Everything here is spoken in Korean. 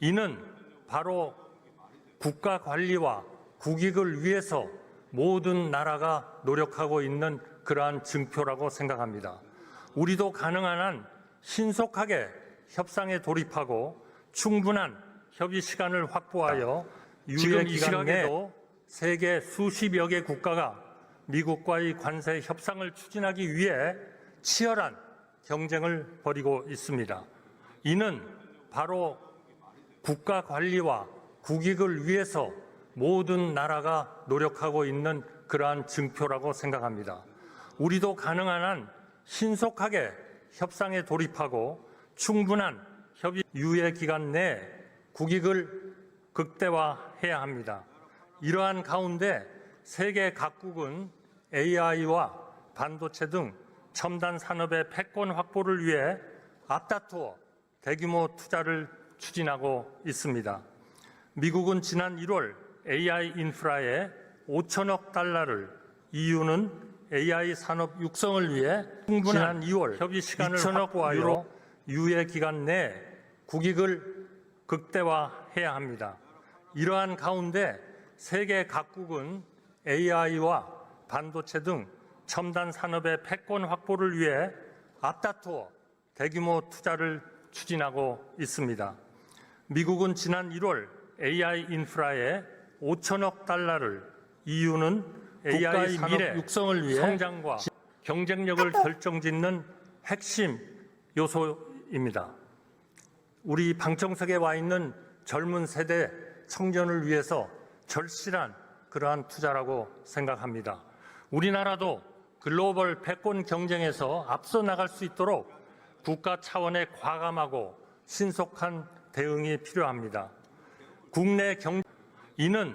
이는 바로 국가 관리와 국익을 위해서 모든 나라가 노력하고 있는 그러한 증표라고 생각합니다. 우리도 가능한 한 신속하게 협상에 돌입하고 충분한 협의 시간을 확보하여 유예 기간 내도 세계 수십여 개 국가가 미국과의 관세 협상을 추진하기 위해 치열한 경쟁을 벌이고 있습니다. 이는 바로 국가 관리와 국익을 위해서 모든 나라가 노력하고 있는 그러한 증표라고 생각합니다. 우리도 가능한 한 신속하게 협상에 돌입하고 충분한 협의 유예 기간 내에 국익을 극대화해야 합니다. 이러한 가운데 세계 각국은 AI와 반도체 등 첨단 산업의 패권 확보를 위해 앞다투어 대규모 투자를 추진하고 있습니다. 미국은 지난 1월 AI 인프라에 5천억 달러를 EU는 AI 산업 육성을 위해 충분한 2월 협의 시간을 확보하여 유예 기간 내에 국익을 극대화해야 합니다. 이러한 가운데 세계 각국은 AI와 반도체 등 첨단 산업의 패권 확보를 위해 앞다투어 대규모 투자를 추진하고 있습니다. 미국은 지난 1월 AI 인프라에 5천억 달러를 EU는 AI 산업 미래 육성을 위해 성장과 경쟁력을 결정짓는 핵심 요소입니다. 우리 방청석에 와 있는 젊은 세대 청년을 위해서 절실한 그러한 투자라고 생각합니다. 우리나라도 글로벌 패권 경쟁에서 앞서 나갈 수 있도록 국가 차원의 과감하고 신속한 대응이 필요합니다. 국내 경 이는